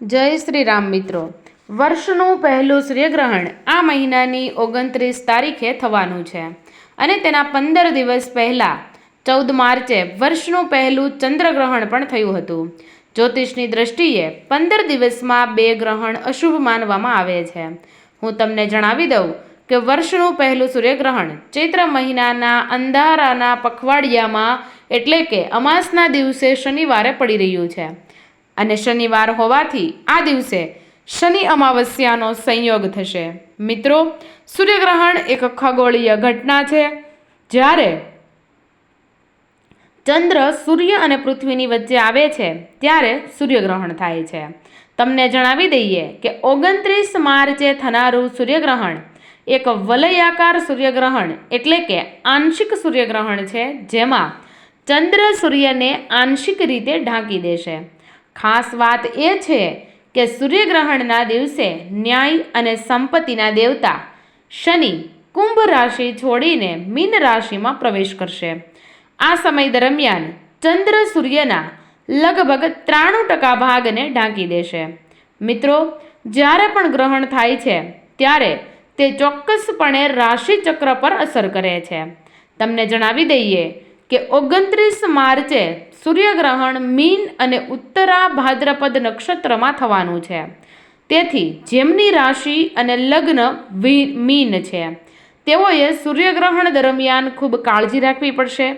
જય શ્રી રામ મિત્રો. વર્ષનું પહેલું સૂર્યગ્રહણ આ મહિનાની ઓગણત્રીસ તારીખે થવાનું છે અને તેના પંદર દિવસ પહેલાં ચૌદ માર્ચે વર્ષનું પહેલું ચંદ્રગ્રહણ પણ થયું હતું. જ્યોતિષની દ્રષ્ટિએ પંદર દિવસમાં બે ગ્રહણ અશુભ માનવામાં આવે છે. હું તમને જણાવી દઉં કે વર્ષનું પહેલું સૂર્યગ્રહણ ચૈત્ર મહિનાના અંધારાના પખવાડિયામાં એટલે કે અમાસના દિવસે શનિવારે પડી રહ્યું છે. અને શનિવાર હોવાથી આ દિવસે શનિ અમાવસ્યાનો સંયોગ થશે. મિત્રો, સૂર્યગ્રહણ એક ખગોળીય ઘટના છે, જ્યારે ચંદ્ર સૂર્ય અને પૃથ્વીની વચ્ચે આવે છે, ત્યારે સૂર્યગ્રહણ થાય છે. તમને જણાવી દઈએ કે ઓગણત્રીસ માર્ચે થનારું સૂર્યગ્રહણ એક વલયાકાર સૂર્યગ્રહણ એટલે કે આંશિક સૂર્યગ્રહણ છે, જેમાં ચંદ્ર સૂર્યને આંશિક રીતે ઢાંકી દેશે. ખાસ વાત એ છે કે સૂર્યગ્રહણના દિવસે ન્યાય અને સંપત્તિના દેવતા શનિ કુંભ રાશિ છોડીને મીન રાશિમાં પ્રવેશ કરશે. આ સમય દરમિયાન ચંદ્ર સૂર્યના લગભગ ત્રાણું ટકા ભાગને ઢાંકી દેશે. મિત્રો, જ્યારે પણ ગ્રહણ થાય છે, ત્યારે તે ચોક્કસપણે રાશિચક્ર પર અસર કરે છે. તમને જણાવી દઈએ કે ઓગણત્રીસ માર્ચે સૂર્યગ્રહણ મીન અને ઉત્તરા ભાદ્રપદ નક્ષત્રમાં થવાનું છે. તેથી જેમની રાશિ અને લગ્ન મીન છે, તેઓએ સૂર્યગ્રહણ દરમિયાન ખૂબ કાળજી રાખવી પડશે.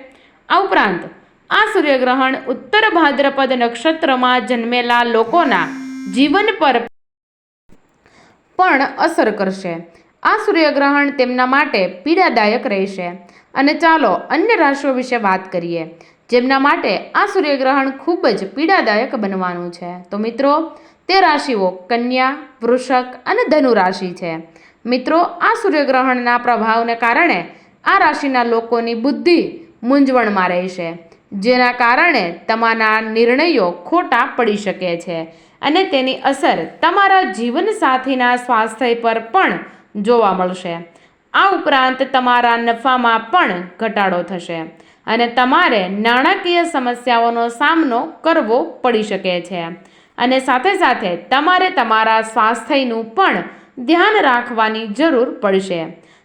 આ ઉપરાંત, આ સૂર્યગ્રહણ ઉત્તર ભાદ્રપદ નક્ષત્રમાં જન્મેલા લોકોના જીવન પર પણ અસર કરશે. આ સૂર્યગ્રહણ તેમના માટે પીડાદાયક રહેશે. અને ચાલો અન્ય રાશિઓ વિશે વાત કરીએ, જેમના માટે આ સૂર્યગ્રહણ ખૂબ જ પીડાદાયક બનવાનું છે. તો મિત્રો, તે રાશિઓ કન્યા, વૃષક અને ધનુ રાશિ છે. મિત્રો, આ સૂર્યગ્રહણના પ્રભાવને કારણે આ રાશિના લોકોની બુદ્ધિ મૂંઝવણમાં રહેશે, જેના કારણે તમારા નિર્ણયો ખોટા પડી શકે છે અને તેની અસર તમારા જીવનસાથીના સ્વાસ્થ્ય પર પણ જોવા મળશે. આ ઉપરાંત તમારા નફામાં પણ ઘટાડો થશે અને તમારે નાણાકીય સમસ્યાઓનો સામનો કરવો પડી શકે છે. અને સાથે સાથે તમારે તમારા સ્વાસ્થ્યનું પણ ધ્યાન રાખવાની જરૂર પડશે.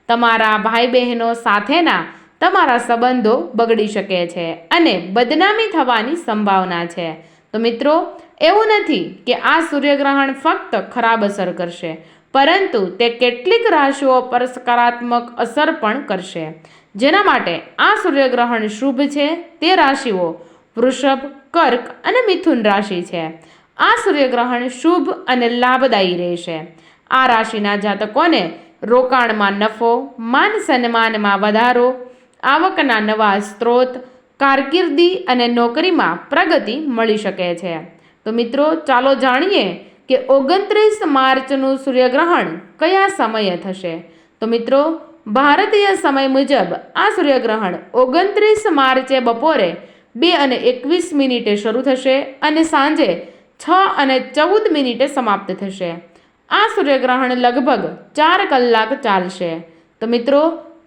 તમારા ભાઈ બહેનો સાથેના તમારા સંબંધો બગડી શકે છે અને બદનામી થવાની સંભાવના છે. તો મિત્રો, એવું નથી કે આ સૂર્યગ્રહણ ફક્ત ખરાબ અસર કરશે. પરંતુ તે કેટલીક રાશિઓ પર સકારાત્મક અસર પણ કરશે. જેના માટે આ સૂર્યગ્રહણ શુભ છે. તે રાશિઓ વૃષભ, કર્ક અને મિથુન રાશિ છે. આ સૂર્યગ્રહણ શુભ અને લાભદાયી રહેશે. આ રાશિના જાતકોને રોકાણમાં નફો, માન સન્માનમાં વધારો, આવકના નવા સ્ત્રોત, કારકિર્દી અને નોકરીમાં પ્રગતિ મળી શકે છે. તો મિત્રો, ચાલો જાણીએ કે ઓગણત્રીસ માર્ચનું સૂર્યગ્રહણ કયા સમયે થશે? તો મિત્રો, ભારતીય સમય મુજબ આ સૂર્યગ્રહણ ઓગણત્રીસ માર્ચે બપોરે બે અને એકવીસ મિનિટે શરૂ થશે અને સાંજે છ અને ચૌદ મિનિટે સમાપ્ત થશે. આ સૂર્યગ્રહણ લગભગ ચાર કલાક ચાલશે. તો મિત્રો,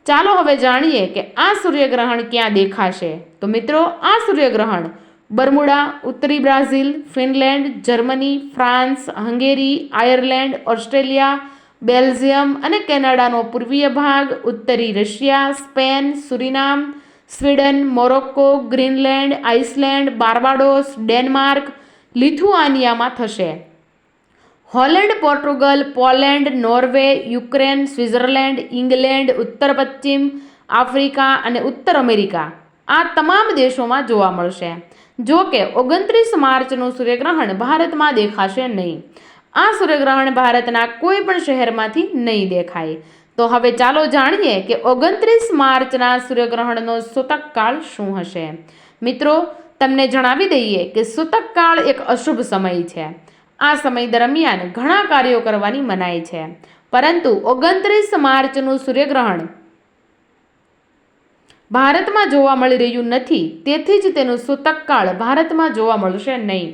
ચાલો હવે જાણીએ કે આ સૂર્યગ્રહણ ક્યાં દેખાશે? તો મિત્રો, આ સૂર્યગ્રહણ બર્મુડા, ઉત્તરી Brazil, Finland, Germany, France, Hungary, Ireland, Australia, Belgium અને કેનેડાનો પૂર્વીય ભાગ, ઉત્તરી Russia, Spain, Suriname, Sweden, Morocco, Greenland, Iceland, Barbados, Denmark, લિથુઆનિયામાં થશે. Holland, Portugal, Poland, Norway, Ukraine, Switzerland, England, ઉત્તર પશ્ચિમ, આફ્રિકા અને ઉત્તર અમેરિકા આ તમામ દેશોમાં જોવા મળશે. જો કે ઓગણત્રીસ માર્ચનું સૂર્યગ્રહણ ભારતમાં દેખાશે નહીં. આ સૂર્યગ્રહણ ભારતના કોઈ પણ શહેરમાંથી નહીં દેખાય. તો હવે ચાલો જાણીએ કે ઓગણત્રીસ માર્ચના સૂર્યગ્રહણનો સૂતકકાળ શું હશે. મિત્રો, તમને જણાવી દઈએ કે સૂતકકાળ એક અશુભ સમય છે. આ સમય દરમિયાન ઘણા કાર્યો કરવાની મનાઈ છે. પરંતુ ઓગણત્રીસ માર્ચનું સૂર્યગ્રહણ ભારતમાં જોવા મળી રહ્યું નથી, તેથી જ તેનું સૂતકકાળ ભારતમાં જોવા મળશે નહીં.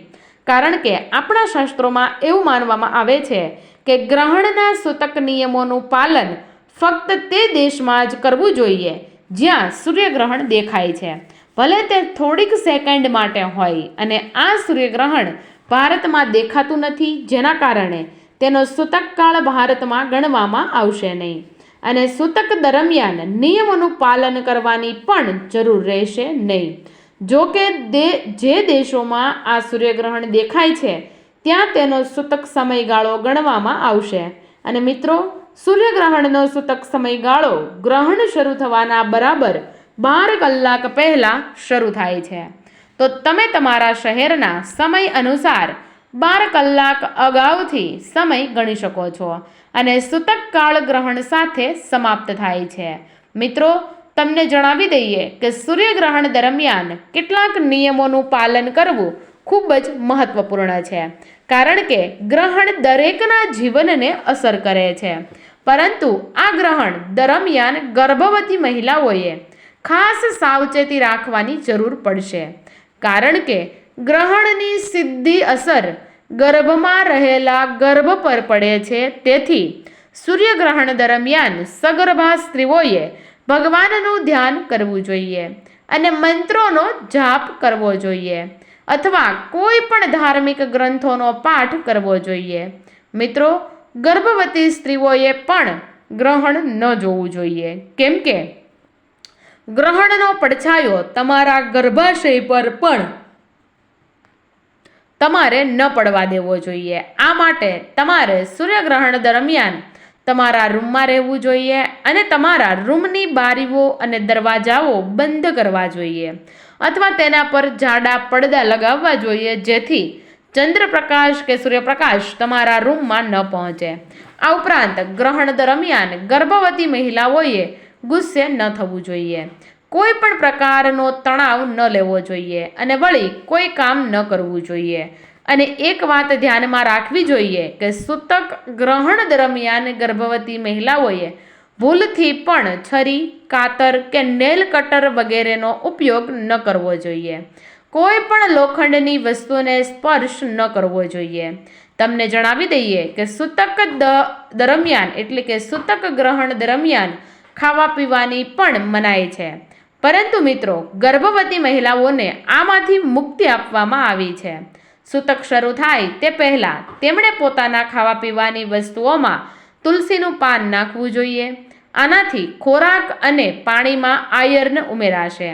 કારણ કે આપણા શાસ્ત્રોમાં એવું માનવામાં આવે છે કે ગ્રહણના સૂતક નિયમોનું પાલન ફક્ત તે દેશમાં જ કરવું જોઈએ, જ્યાં સૂર્યગ્રહણ દેખાય છે. ભલે તે થોડીક સેકન્ડ માટે હોય અને આ સૂર્યગ્રહણ ભારતમાં દેખાતું નથી, જેના કારણે તેનો સૂતક કાળ ભારતમાં ગણવામાં આવશે નહીં. અને સૂતક દરમિયાન નિયમોનું પાલન કરવાની પણ જરૂર રહેશે નહીં. જો કે દે, જે દેશોમાં આ સૂર્યગ્રહણ દેખાય છે, ત્યાં તેનો સૂતક સમયગાળો ગણવામાં આવશે. અને મિત્રો, સૂર્યગ્રહણનો સૂતક સમયગાળો ગ્રહણ શરૂ થવાના બરાબર બાર કલાક પહેલાં શરૂ થાય છે. તો તમે તમારા શહેરના સમય અનુસાર બાર કલાક અગાઉથી સમય ગણી શકો છો. અને સૂતક કાળ ગ્રહણ સાથે સમાપ્ત થાય છે. મિત્રો, તમને જણાવી દઈએ કે સૂર્યગ્રહણ દરમિયાન કેટલાક નિયમોનું પાલન કરવું ખૂબ જ મહત્વપૂર્ણ છે, કારણ કે ગ્રહણ દરેકના જીવનને અસર કરે છે. પરંતુ આ ગ્રહણ દરમિયાન ગર્ભવતી મહિલાઓએ ખાસ સાવચેતી રાખવાની જરૂર પડશે, કારણ કે ગ્રહણની સીધી અસર ગર્ભમાં રહેલા ગર્ભ પર પડે છે. તેથી સૂર્યગ્રહણ દરમિયાન સગર્ભા સ્ત્રીઓએ ભગવાનનું ધ્યાન કરવું જોઈએ અને મંત્રોનો જાપ કરવો જોઈએ અથવા કોઈ પણ ધાર્મિક ગ્રંથોનો પાઠ કરવો જોઈએ. મિત્રો, ગર્ભવતી સ્ત્રીઓએ પણ ગ્રહણ ન જોવું જોઈએ. કેમ કે ગ્રહણનો પડછાયો તમારા ગર્ભાશય પર પણ તમારે ન પડવા દેવો જોઈએ. આ માટે તમારે સૂર્યગ્રહણ દરમિયાન તમારા રૂમમાં રહેવું જોઈએ અને તમારા રૂમની બારીઓ અને દરવાજાઓ બંધ કરવા જોઈએ. અથવા તેના પર જાડા પડદા લગાવવા જોઈએ જેથી ચંદ્રપ્રકાશ કે સૂર્યપ્રકાશ તમારા રૂમમાં ન પહોંચે. આ ઉપરાંત ગ્રહણ દરમિયાન ગર્ભવતી મહિલાઓએ ગુસ્સે ન થવું જોઈએ. કોઈ પણ પ્રકારનો તણાવ ન લેવો જોઈએ અને વળી કોઈ કામ ન કરવું જોઈએ. અને એક વાત ધ્યાનમાં રાખવી જોઈએ કે સૂતક ગ્રહણ દરમિયાન ગર્ભવતી મહિલાઓએ ભૂલથી પણ છરી, કાતર કે નેલ કટર વગેરેનો ઉપયોગ ન કરવો જોઈએ. કોઈ પણ લોખંડની વસ્તુને સ્પર્શ ન કરવો જોઈએ. તમને જણાવી દઈએ કે સૂતક દરમિયાન એટલે કે સૂતક ગ્રહણ દરમિયાન ખાવા પીવાની પણ મનાય છે. પરંતુ મિત્રો, ગર્ભવતી મહિલાઓને આમાંથી મુક્તિ આપવામાં આવી છે. સૂતક શરૂ થાય તે પહેલાં તેમણે પોતાના ખાવા પીવાની વસ્તુઓમાં તુલસીનું પાન નાખવું જોઈએ. આનાથી ખોરાક અને પાણીમાં આયર્ન ઉમેરાશે.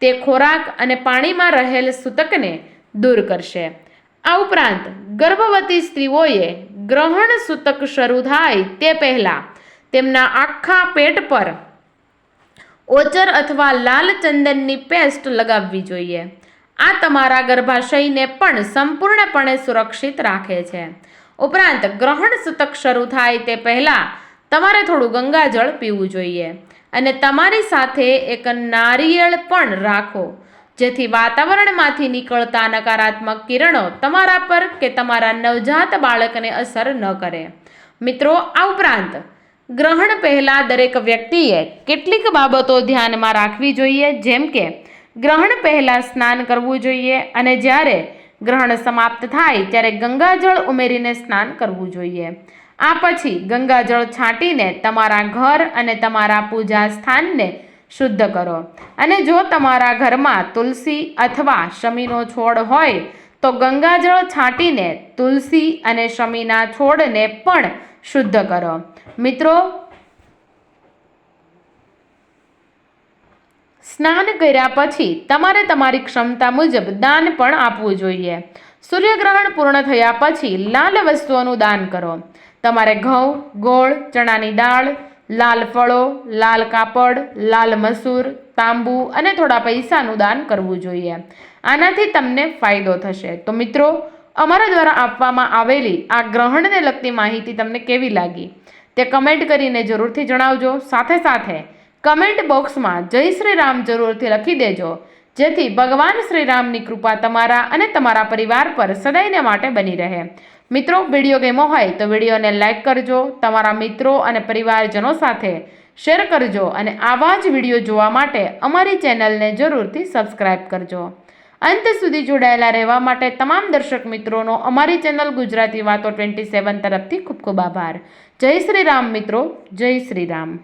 તે ખોરાક અને પાણીમાં રહેલ સૂતકને દૂર કરશે. આ ઉપરાંત ગર્ભવતી સ્ત્રીઓએ ગ્રહણ સૂતક શરૂ થાય તે પહેલાં તેમના આખા પેટ પર ઓચર અથવા લાલ ચંદનની પેસ્ટ લગાવવી જોઈએ. આ તમારા ગર્ભાશયને પણ સંપૂર્ણપણે સુરક્ષિત રાખે છે. ઉપરાંત ગ્રહણ સૂતક શરૂ થાય તે પહેલાં તમારે થોડું ગંગાજળ પીવું જોઈએ અને તમારી સાથે એક નારિયેળ પણ રાખો, જેથી વાતાવરણમાંથી નીકળતા નકારાત્મક કિરણો તમારા પર કે તમારા નવજાત બાળકને અસર ન કરે. મિત્રો, આ ઉપરાંત ગ્રહણ પહેલાં દરેક વ્યક્તિએ કેટલીક બાબતો ધ્યાનમાં રાખવી જોઈએ, જેમ કે ગ્રહણ પહેલાં સ્નાન કરવું જોઈએ અને જ્યારે ગ્રહણ સમાપ્ત થાય ત્યારે ગંગાજળ ઉમેરીને સ્નાન કરવું જોઈએ. આ પછી ગંગાજળ છાંટીને તમારા ઘર અને તમારા પૂજા સ્થાનને શુદ્ધ કરો. અને જો તમારા ઘરમાં તુલસી અથવા શમીનો છોડ હોય, તો ગંગાજળ છાંટીને તુલસી અને શમીના છોડને પણ શુદ્ધ કરો. મિત્રો, સ્નાન કર્યા પછી તમારે તમારી ક્ષમતા મુજબ દાન પણ આપવું જોઈએ. સૂર્યગ્રહણ પૂર્ણ થયા પછી લાલ વસ્તુઓનું દાન કરો. તમારે ઘઉં, ગોળ, ચણાની દાળ, લાલ ફળો, લાલ કાપડ, લાલ મસૂર, તાંબુ અને થોડા પૈસાનું દાન કરવું જોઈએ. આનાથી તમને ફાયદો થશે. તો મિત્રો અમારા દ્વારા આપવામાં આવેલી આ ગ્રહણને લગતી માહિતી તમને કેવી લાગી તે કમેન્ટ કરીને જરૂરથી જણાવજો. સાથે સાથે કમેન્ટ બોક્સમાં જય શ્રી રામ જરૂરથી લખી દેજો, જેથી ભગવાન શ્રી રામની કૃપા તમારા અને તમારા પરિવાર પર સદાયને માટે બની રહે. મિત્રો, વીડિયો ગેમો હોય તો વિડીયોને લાઇક કરજો, તમારા મિત્રો અને પરિવારજનો સાથે શેર કરજો અને આવા જ વીડિયો જોવા માટે અમારી ચેનલને જરૂરથી સબસ્ક્રાઈબ કરજો. અંત સુધી જોડાયેલા રહેવા માટે તમામ દર્શક મિત્રોનો અમારી ચેનલ ગુજરાતી વાતો ટ્વેન્ટી સેવન તરફથી ખૂબ ખૂબ આભાર. જય શ્રી રામ મિત્રો, જય શ્રી રામ.